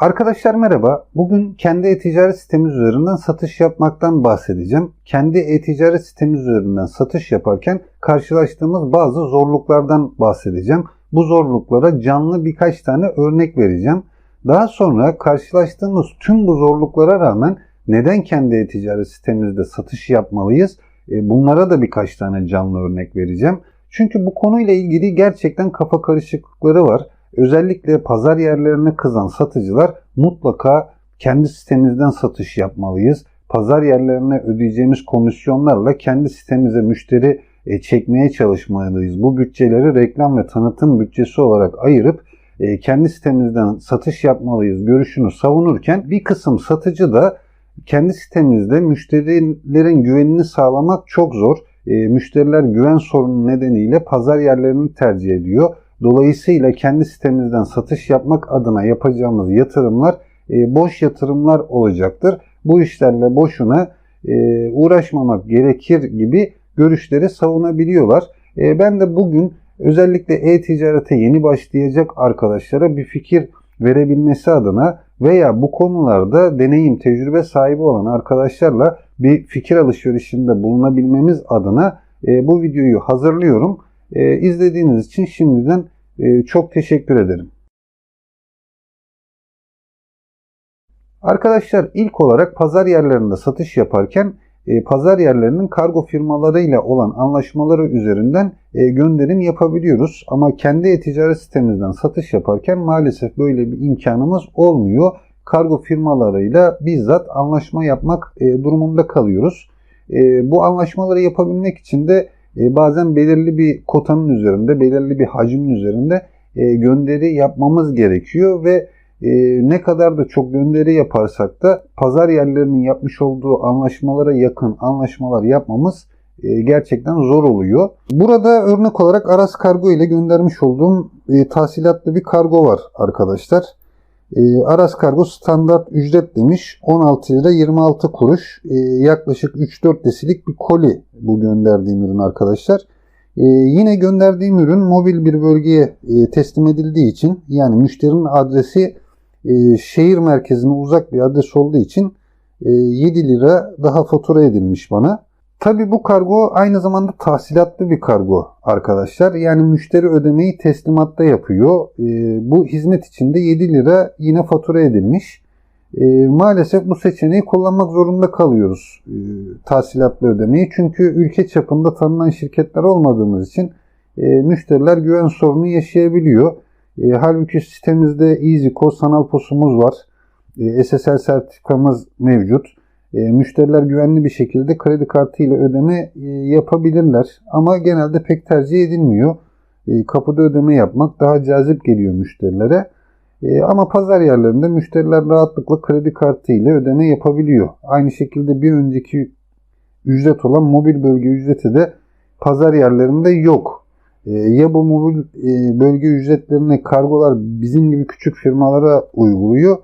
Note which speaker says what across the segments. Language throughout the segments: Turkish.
Speaker 1: Arkadaşlar merhaba. Bugün kendi e-ticaret sitemiz üzerinden satış yapmaktan bahsedeceğim. Kendi e-ticaret sitemiz üzerinden satış yaparken karşılaştığımız bazı zorluklardan bahsedeceğim. Bu zorluklara canlı birkaç tane örnek vereceğim. Daha sonra karşılaştığımız tüm bu zorluklara rağmen neden kendi e-ticaret sitemizde satış yapmalıyız? E, bunlara da birkaç tane canlı örnek vereceğim. Çünkü bu konuyla ilgili gerçekten kafa karışıklıkları var. Özellikle pazar yerlerine kızan satıcılar mutlaka kendi sitemizden satış yapmalıyız. Pazar yerlerine ödeyeceğimiz komisyonlarla kendi sitemize müşteri e, çekmeye çalışmalıyız. Bu bütçeleri reklam ve tanıtım bütçesi olarak ayırıp e, kendi sitemizden satış yapmalıyız görüşünü savunurken bir kısım satıcı da kendi sitemizde müşterilerin güvenini sağlamak çok zor. E, müşteriler güven sorunu nedeniyle pazar yerlerini tercih ediyor. Dolayısıyla kendi sitemizden satış yapmak adına yapacağımız yatırımlar e, boş yatırımlar olacaktır. Bu işlerle boşuna e, uğraşmamak gerekir gibi görüşleri savunabiliyorlar. E, ben de bugün özellikle e-ticarete yeni başlayacak arkadaşlara bir fikir verebilmesi adına veya bu konularda deneyim, tecrübe sahibi olan arkadaşlarla bir fikir alışverişinde bulunabilmemiz adına bu videoyu hazırlıyorum. E, izlediğiniz için şimdiden çok teşekkür ederim. Arkadaşlar ilk olarak pazar yerlerinde satış yaparken e, pazar yerlerinin kargo firmalarıyla olan anlaşmaları üzerinden e, gönderim yapabiliyoruz. Ama kendi e-ticaret sitemizden satış yaparken maalesef böyle bir imkanımız olmuyor. Kargo firmalarıyla bizzat anlaşma yapmak e, durumunda kalıyoruz. Bu anlaşmaları yapabilmek için de e, bazen belirli bir kotanın üzerinde, belirli bir hacmin üzerinde e, gönderi yapmamız gerekiyor ve e, ne kadar da çok gönderi yaparsak da pazar yerlerinin yapmış olduğu anlaşmalara yakın anlaşmalar yapmamız gerçekten zor oluyor. Burada örnek olarak Aras Kargo ile göndermiş olduğum tahsilatlı bir kargo var arkadaşlar. Aras Kargo standart ücret demiş. 16 lira 26 kuruş. yaklaşık 3-4 desilik bir koli bu gönderdiğim ürün arkadaşlar. Ee, yine gönderdiğim ürün mobil bir bölgeye e, teslim edildiği için yani müşterinin adresi e, şehir merkezine uzak bir adres olduğu için e, 7 lira daha fatura edilmiş bana. Tabi bu kargo aynı zamanda tahsilatlı bir kargo arkadaşlar. Yani müşteri ödemeyi teslimatta yapıyor. E, bu hizmet için de 7 lira yine fatura edilmiş. E, maalesef bu seçeneği kullanmak zorunda kalıyoruz e, tahsilatlı ödemeyi. Çünkü ülke çapında tanınan şirketler olmadığımız için e, müşteriler güven sorunu yaşayabiliyor. E, halbuki sitemizde EasyCo sanal posumuz var. E, SSL sertifikamız mevcut. E, müşteriler güvenli bir şekilde kredi kartı ile ödeme e, yapabilirler. Ama genelde pek tercih edilmiyor. E, kapıda ödeme yapmak daha cazip geliyor müşterilere. E, ama pazar yerlerinde müşteriler rahatlıkla kredi kartı ile ödeme yapabiliyor. Aynı şekilde bir önceki ücret olan mobil bölge ücreti de pazar yerlerinde yok. E, ya bu mobil e, bölge ücretlerini kargolar bizim gibi küçük firmalara uyguluyor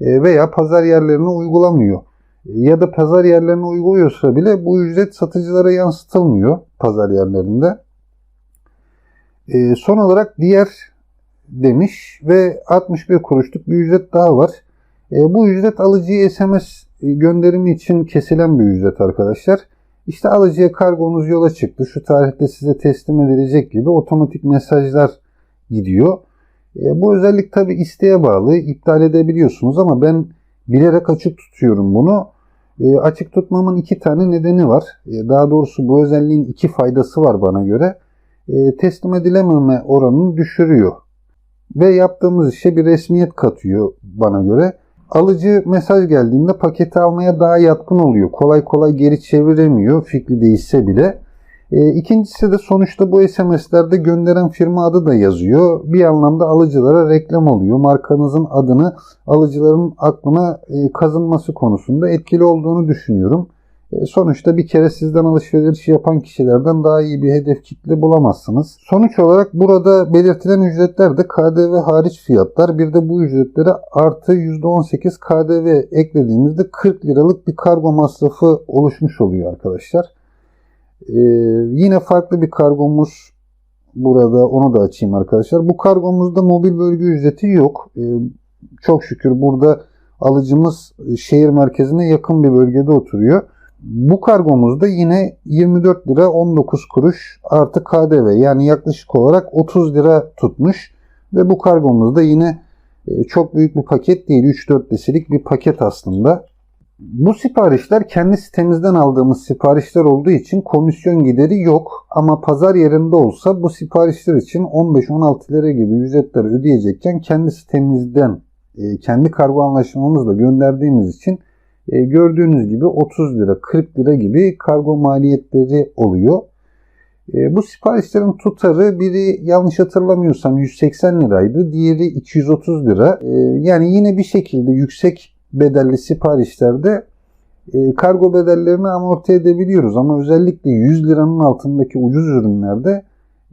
Speaker 1: e, veya pazar yerlerine uygulamıyor. Ya da pazar yerlerine uyguluyorsa bile bu ücret satıcılara yansıtılmıyor pazar yerlerinde. E, son olarak diğer demiş ve 61 kuruşluk bir ücret daha var. E, bu ücret alıcıya SMS gönderimi için kesilen bir ücret arkadaşlar. İşte alıcıya kargonuz yola çıktı. Şu tarihte size teslim edilecek gibi otomatik mesajlar gidiyor. E, bu özellik tabi isteğe bağlı. iptal edebiliyorsunuz ama ben bilerek açık tutuyorum bunu. E, açık tutmamın iki tane nedeni var. E, daha doğrusu bu özelliğin iki faydası var bana göre. E, teslim edilememe oranını düşürüyor ve yaptığımız işe bir resmiyet katıyor bana göre. Alıcı mesaj geldiğinde paketi almaya daha yatkın oluyor. Kolay kolay geri çeviremiyor fikri değişse bile. E, ikincisi de sonuçta bu SMS'lerde gönderen firma adı da yazıyor. Bir anlamda alıcılara reklam oluyor. Markanızın adını alıcıların aklına e, kazınması konusunda etkili olduğunu düşünüyorum. E, sonuçta bir kere sizden alışveriş yapan kişilerden daha iyi bir hedef kitle bulamazsınız. Sonuç olarak burada belirtilen ücretler de KDV hariç fiyatlar. Bir de bu ücretlere artı %18 KDV eklediğimizde 40 liralık bir kargo masrafı oluşmuş oluyor arkadaşlar. Ee, yine farklı bir kargomuz burada onu da açayım arkadaşlar. Bu kargomuzda mobil bölge ücreti yok. Ee, çok şükür burada alıcımız şehir merkezine yakın bir bölgede oturuyor. Bu kargomuzda yine 24 lira 19 kuruş artı KDV yani yaklaşık olarak 30 lira tutmuş. Ve bu kargomuzda yine e, çok büyük bir paket değil 3-4 desilik bir paket aslında. Bu siparişler kendi sitemizden aldığımız siparişler olduğu için komisyon gideri yok. Ama pazar yerinde olsa bu siparişler için 15-16 lira gibi ücretler ödeyecekken kendi sitemizden e, kendi kargo anlaşmamızla gönderdiğimiz için e, gördüğünüz gibi 30 lira 40 lira gibi kargo maliyetleri oluyor. E, bu siparişlerin tutarı biri yanlış hatırlamıyorsam 180 liraydı. Diğeri 230 lira. Yani yine bir şekilde yüksek bedelli siparişlerde kargo bedellerini amorti edebiliyoruz. Ama özellikle 100 liranın altındaki ucuz ürünlerde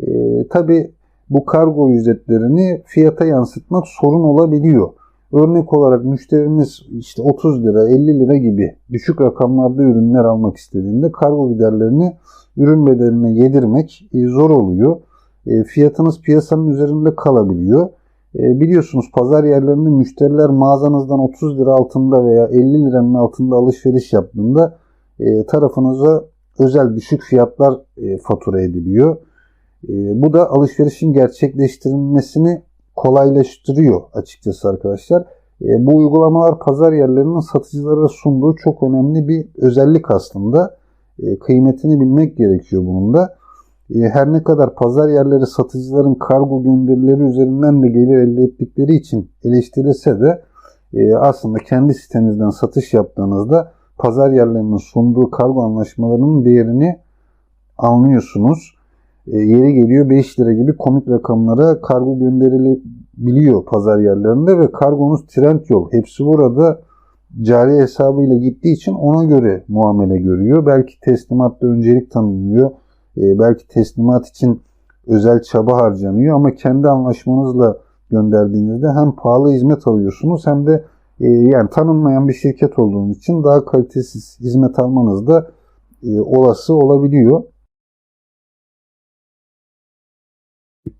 Speaker 1: e, tabi bu kargo ücretlerini fiyata yansıtmak sorun olabiliyor. Örnek olarak müşterimiz işte 30 lira, 50 lira gibi düşük rakamlarda ürünler almak istediğinde kargo giderlerini ürün bedeline yedirmek e, zor oluyor. E, fiyatınız piyasanın üzerinde kalabiliyor. E, biliyorsunuz pazar yerlerinde müşteriler mağazanızdan 30 lira altında veya 50 liranın altında alışveriş yaptığında tarafınıza özel düşük fiyatlar fatura ediliyor. Bu da alışverişin gerçekleştirilmesini kolaylaştırıyor açıkçası arkadaşlar. E, bu uygulamalar pazar yerlerinin satıcılara sunduğu çok önemli bir özellik aslında. E, kıymetini bilmek gerekiyor bunun da. E, her ne kadar pazar yerleri satıcıların kargo gönderileri üzerinden de gelir elde ettikleri için eleştirilse de e, aslında kendi sitenizden satış yaptığınızda pazar yerlerinin sunduğu kargo anlaşmalarının değerini anlıyorsunuz e, yeri geliyor 5 lira gibi komik rakamlara kargo gönderilebiliyor pazar yerlerinde ve kargonuz trend yol. Hepsi burada cari hesabıyla gittiği için ona göre muamele görüyor. Belki teslimatta öncelik tanınıyor. E, belki teslimat için özel çaba harcanıyor ama kendi anlaşmanızla gönderdiğinizde hem pahalı hizmet alıyorsunuz hem de e, yani tanınmayan bir şirket olduğunuz için daha kalitesiz hizmet almanız da e, olası olabiliyor.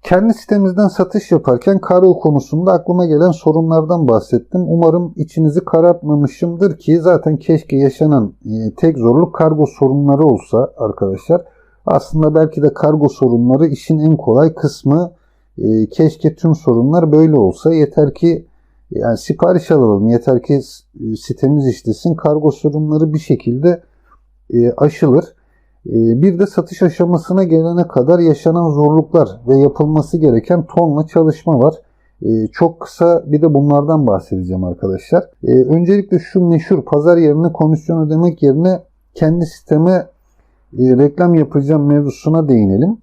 Speaker 1: Kendi sitemizden satış yaparken kargo konusunda aklıma gelen sorunlardan bahsettim. Umarım içinizi karartmamışımdır ki zaten keşke yaşanan tek zorluk kargo sorunları olsa arkadaşlar. Aslında belki de kargo sorunları işin en kolay kısmı. E, keşke tüm sorunlar böyle olsa. Yeter ki yani sipariş alalım. Yeter ki e, sitemiz işlesin. Kargo sorunları bir şekilde aşılır. Ee, bir de satış aşamasına gelene kadar yaşanan zorluklar ve yapılması gereken tonla çalışma var. Ee, çok kısa bir de bunlardan bahsedeceğim arkadaşlar. Ee, öncelikle şu meşhur pazar yerine komisyon ödemek yerine kendi sisteme e, reklam yapacağım mevzusuna değinelim.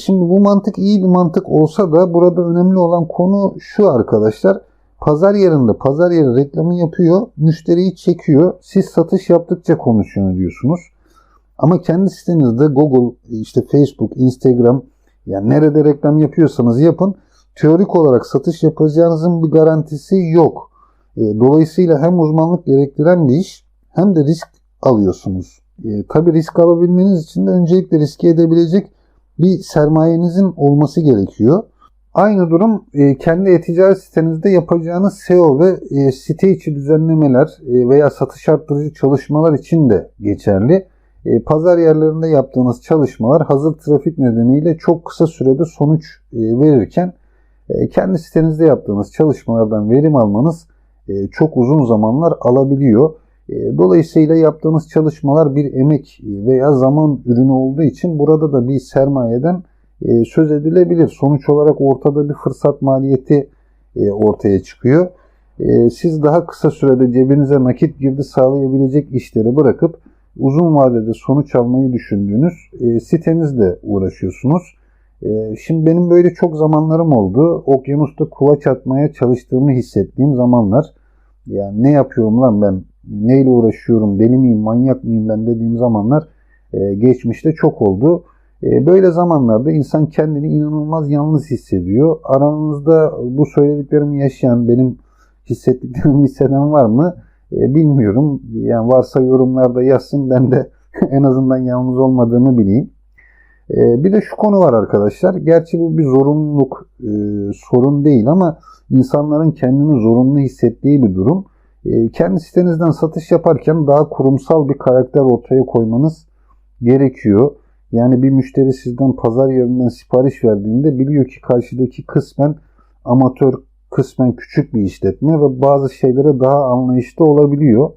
Speaker 1: Şimdi bu mantık iyi bir mantık olsa da burada önemli olan konu şu arkadaşlar. Pazar yerinde pazar yeri reklamı yapıyor, müşteriyi çekiyor. Siz satış yaptıkça komisyon ödüyorsunuz. Ama kendi sitenizde Google, işte Facebook, Instagram yani nerede reklam yapıyorsanız yapın. Teorik olarak satış yapacağınızın bir garantisi yok. E, dolayısıyla hem uzmanlık gerektiren bir iş hem de risk alıyorsunuz. E, tabii risk alabilmeniz için de öncelikle riske edebilecek bir sermayenizin olması gerekiyor. Aynı durum e, kendi e-ticaret sitenizde yapacağınız SEO ve e, site içi düzenlemeler e, veya satış arttırıcı çalışmalar için de geçerli. E, pazar yerlerinde yaptığınız çalışmalar hazır trafik nedeniyle çok kısa sürede sonuç e, verirken e, kendi sitenizde yaptığınız çalışmalardan verim almanız çok uzun zamanlar alabiliyor. Dolayısıyla yaptığınız çalışmalar bir emek veya zaman ürünü olduğu için burada da bir sermayeden söz edilebilir. Sonuç olarak ortada bir fırsat maliyeti ortaya çıkıyor. Siz daha kısa sürede cebinize nakit girdi sağlayabilecek işleri bırakıp uzun vadede sonuç almayı düşündüğünüz e, sitenizle uğraşıyorsunuz. E, şimdi benim böyle çok zamanlarım oldu. Okyanusta kulaç atmaya çalıştığımı hissettiğim zamanlar. Yani ne yapıyorum lan ben, neyle uğraşıyorum, deli miyim, manyak mıyım ben dediğim zamanlar e, geçmişte çok oldu. E, böyle zamanlarda insan kendini inanılmaz yalnız hissediyor. Aranızda bu söylediklerimi yaşayan, benim hissettiklerimi hisseden var mı? E, bilmiyorum. Yani varsa yorumlarda yazsın ben de en azından yalnız olmadığını bileyim. E, bir de şu konu var arkadaşlar. Gerçi bu bir zorunluluk e, sorun değil ama insanların kendini zorunlu hissettiği bir durum. E, kendi sitenizden satış yaparken daha kurumsal bir karakter ortaya koymanız gerekiyor. Yani bir müşteri sizden pazar yerinden sipariş verdiğinde biliyor ki karşıdaki kısmen amatör, kısmen küçük bir işletme ve bazı şeylere daha anlayışlı olabiliyor.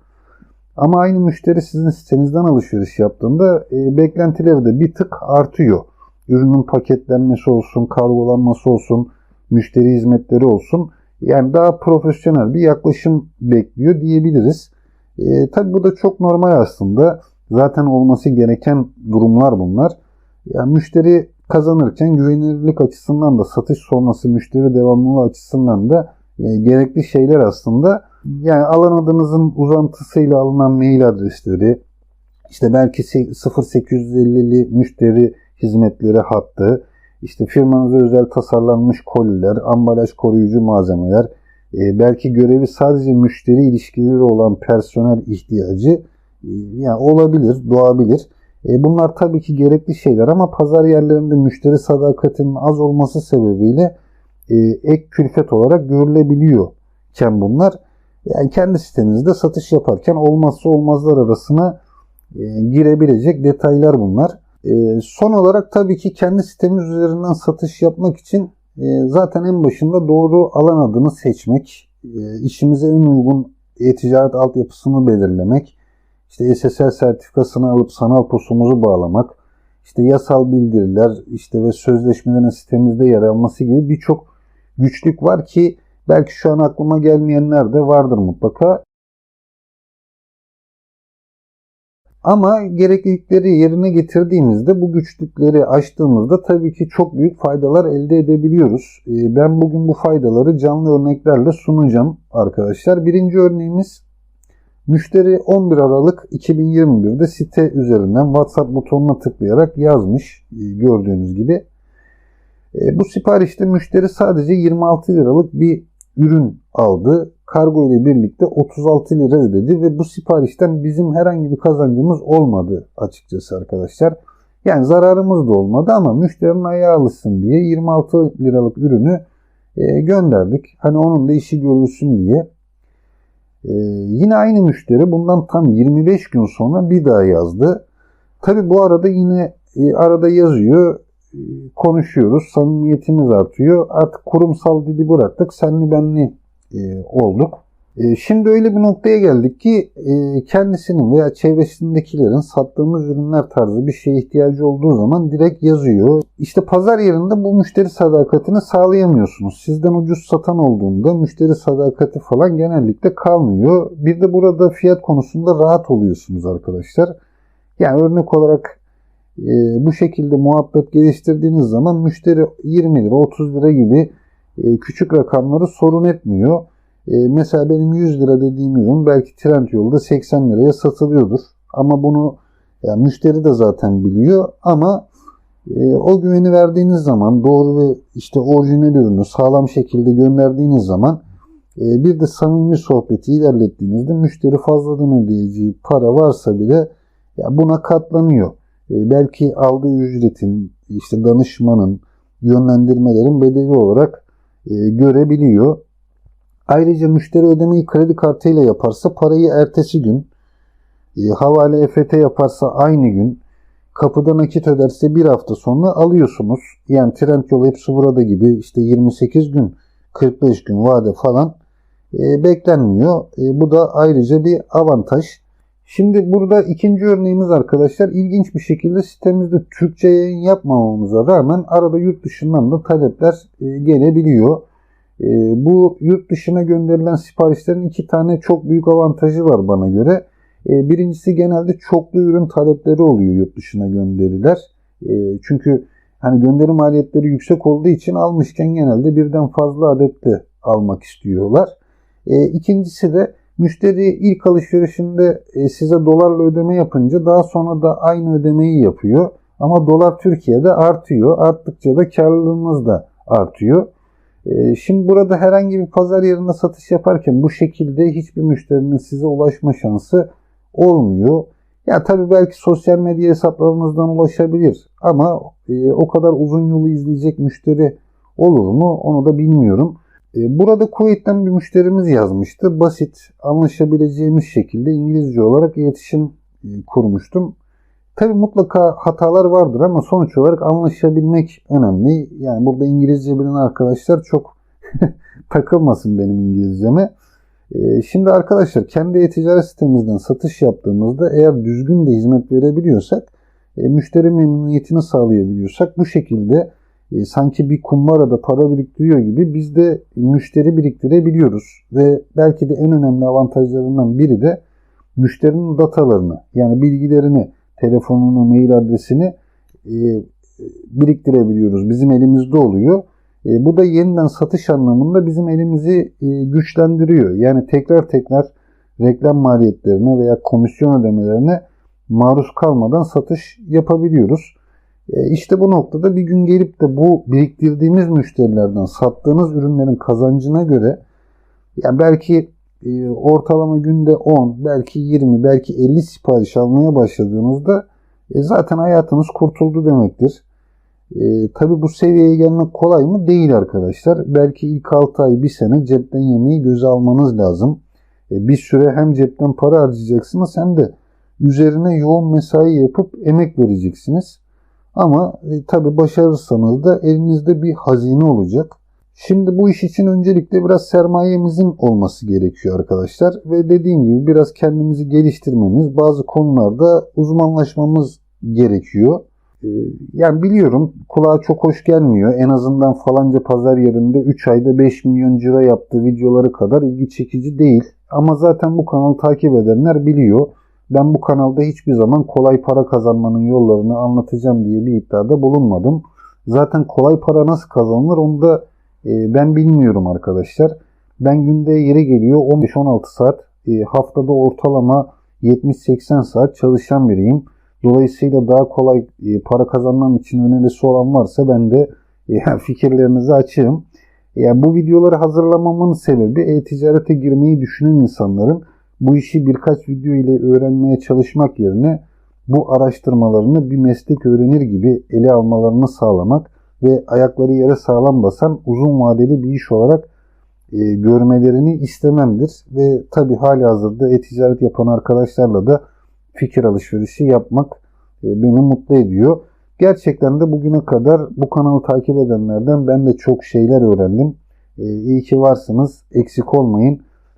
Speaker 1: Ama aynı müşteri sizin sitenizden alışveriş yaptığında e, beklentileri de bir tık artıyor. Ürünün paketlenmesi olsun, kargolanması olsun, müşteri hizmetleri olsun. Yani daha profesyonel bir yaklaşım bekliyor diyebiliriz. E, tabii bu da çok normal aslında. Zaten olması gereken durumlar bunlar. Yani müşteri kazanırken güvenilirlik açısından da satış sonrası müşteri devamlılığı açısından da e, gerekli şeyler aslında. Yani alan adınızın uzantısıyla alınan mail adresleri, işte belki 0850'li müşteri hizmetleri hattı, işte firmanıza özel tasarlanmış koliler, ambalaj koruyucu malzemeler, e, belki görevi sadece müşteri ilişkileri olan personel ihtiyacı e, yani olabilir, doğabilir. E, bunlar tabii ki gerekli şeyler ama pazar yerlerinde müşteri sadakatinin az olması sebebiyle ek külfet olarak görülebiliyorken bunlar yani kendi sitenizde satış yaparken olmazsa olmazlar arasına girebilecek detaylar bunlar. E, son olarak tabii ki kendi sitemiz üzerinden satış yapmak için e, zaten en başında doğru alan adını seçmek, e, işimize en uygun e-ticaret altyapısını belirlemek, işte SSL sertifikasını alıp sanal posumuzu bağlamak, işte yasal bildiriler işte ve sözleşmelerin sitemizde yer alması gibi birçok güçlük var ki belki şu an aklıma gelmeyenler de vardır mutlaka. Ama gereklilikleri yerine getirdiğimizde bu güçlükleri aştığımızda tabii ki çok büyük faydalar elde edebiliyoruz. Ee, ben bugün bu faydaları canlı örneklerle sunacağım arkadaşlar. Birinci örneğimiz müşteri 11 Aralık 2021'de site üzerinden WhatsApp butonuna tıklayarak yazmış e, gördüğünüz gibi. E, bu siparişte müşteri sadece 26 liralık bir ürün aldı. Kargo ile birlikte 36 lira ödedi ve bu siparişten bizim herhangi bir kazancımız olmadı açıkçası arkadaşlar. Yani zararımız da olmadı ama müşterinin ayağı alışsın diye 26 liralık ürünü e, gönderdik. Hani onun da işi görülsün diye. E, yine aynı müşteri bundan tam 25 gün sonra bir daha yazdı. Tabi bu arada yine e, arada yazıyor konuşuyoruz. Samimiyetimiz artıyor. Artık kurumsal dili bıraktık. Senli benli e, olduk. E, şimdi öyle bir noktaya geldik ki e, kendisinin veya çevresindekilerin sattığımız ürünler tarzı bir şeye ihtiyacı olduğu zaman direkt yazıyor. İşte pazar yerinde bu müşteri sadakatini sağlayamıyorsunuz. Sizden ucuz satan olduğunda müşteri sadakati falan genellikle kalmıyor. Bir de burada fiyat konusunda rahat oluyorsunuz arkadaşlar. Yani örnek olarak e, bu şekilde muhabbet geliştirdiğiniz zaman müşteri 20 lira 30 lira gibi e, küçük rakamları sorun etmiyor. E, mesela benim 100 lira dediğim ürün belki trend yolda 80 liraya satılıyordur. Ama bunu yani müşteri de zaten biliyor ama e, o güveni verdiğiniz zaman doğru ve işte orijinal ürünü sağlam şekilde gönderdiğiniz zaman bir de samimi sohbeti ilerlettiğinizde müşteri fazladan ödeyeceği para varsa bile ya buna katlanıyor. E, belki aldığı ücretin, işte danışmanın, yönlendirmelerin bedeli olarak e, görebiliyor. Ayrıca müşteri ödemeyi kredi kartıyla yaparsa parayı ertesi gün, e, havale EFT yaparsa aynı gün, kapıda nakit öderse bir hafta sonra alıyorsunuz. Yani Trendyol hepsi burada gibi işte 28 gün, 45 gün vade falan beklenmiyor. Bu da ayrıca bir avantaj. Şimdi burada ikinci örneğimiz arkadaşlar ilginç bir şekilde sitemizde Türkçe yayın yapmamamıza rağmen arada yurt dışından da talepler e, gelebiliyor. E, bu yurt dışına gönderilen siparişlerin iki tane çok büyük avantajı var bana göre. E, birincisi genelde çoklu ürün talepleri oluyor yurt dışına gönderiler. Çünkü hani gönderi maliyetleri yüksek olduğu için almışken genelde birden fazla adetle almak istiyorlar. İkincisi de Müşteri ilk alışverişinde e, size dolarla ödeme yapınca daha sonra da aynı ödemeyi yapıyor. Ama dolar Türkiye'de artıyor. Arttıkça da karlılığınız da artıyor. E, şimdi burada herhangi bir pazar yerinde satış yaparken bu şekilde hiçbir müşterinin size ulaşma şansı olmuyor. Ya tabii belki sosyal medya hesaplarınızdan ulaşabilir ama e, o kadar uzun yolu izleyecek müşteri olur mu onu da bilmiyorum. E, burada Kuveyt'ten bir müşterimiz yazmıştı. Basit, anlaşabileceğimiz şekilde İngilizce olarak iletişim e, kurmuştum. Tabii mutlaka hatalar vardır ama sonuç olarak anlaşabilmek önemli. Yani burada İngilizce bilen arkadaşlar çok takılmasın benim İngilizceme. Ee, şimdi arkadaşlar kendi e-ticaret sitemizden satış yaptığımızda eğer düzgün de hizmet verebiliyorsak, e, müşteri memnuniyetini sağlayabiliyorsak bu şekilde e, sanki bir kumbarada para biriktiriyor gibi biz de müşteri biriktirebiliyoruz. Ve belki de en önemli avantajlarından biri de müşterinin datalarını yani bilgilerini, telefonunu, mail adresini e, biriktirebiliyoruz. Bizim elimizde oluyor. E, bu da yeniden satış anlamında bizim elimizi e, güçlendiriyor. Yani tekrar tekrar reklam maliyetlerine veya komisyon ödemelerine maruz kalmadan satış yapabiliyoruz. E, işte bu noktada bir gün gelip de bu biriktirdiğimiz müşterilerden sattığınız ürünlerin kazancına göre yani belki e, ortalama günde 10, belki 20, belki 50 sipariş almaya başladığınızda e, zaten hayatınız kurtuldu demektir. E, Tabi bu seviyeye gelmek kolay mı? Değil arkadaşlar. Belki ilk 6 ay, 1 sene cepten yemeği göze almanız lazım. E, bir süre hem cepten para harcayacaksınız hem de üzerine yoğun mesai yapıp emek vereceksiniz. Ama e, tabi başarırsanız da elinizde bir hazine olacak. Şimdi bu iş için öncelikle biraz sermayemizin olması gerekiyor arkadaşlar. Ve dediğim gibi biraz kendimizi geliştirmemiz, bazı konularda uzmanlaşmamız gerekiyor. Ee, yani biliyorum kulağa çok hoş gelmiyor. En azından falanca pazar yerinde 3 ayda 5 milyon cira yaptığı videoları kadar ilgi çekici değil. Ama zaten bu kanalı takip edenler biliyor. Ben bu kanalda hiçbir zaman kolay para kazanmanın yollarını anlatacağım diye bir iddiada bulunmadım. Zaten kolay para nasıl kazanılır onu da e, ben bilmiyorum arkadaşlar. Ben günde yeri geliyor 15-16 saat e, haftada ortalama 70-80 saat çalışan biriyim. Dolayısıyla daha kolay e, para kazanmam için önerisi olan varsa ben de e, fikirlerinizi açığım. Yani bu videoları hazırlamamın sebebi e-ticarete girmeyi düşünen insanların bu işi birkaç video ile öğrenmeye çalışmak yerine bu araştırmalarını bir meslek öğrenir gibi ele almalarını sağlamak ve ayakları yere sağlam basan uzun vadeli bir iş olarak e, görmelerini istememdir. Ve tabi hali hazırda e-ticaret yapan arkadaşlarla da fikir alışverişi yapmak e, beni mutlu ediyor. Gerçekten de bugüne kadar bu kanalı takip edenlerden ben de çok şeyler öğrendim. E, iyi ki varsınız. Eksik olmayın.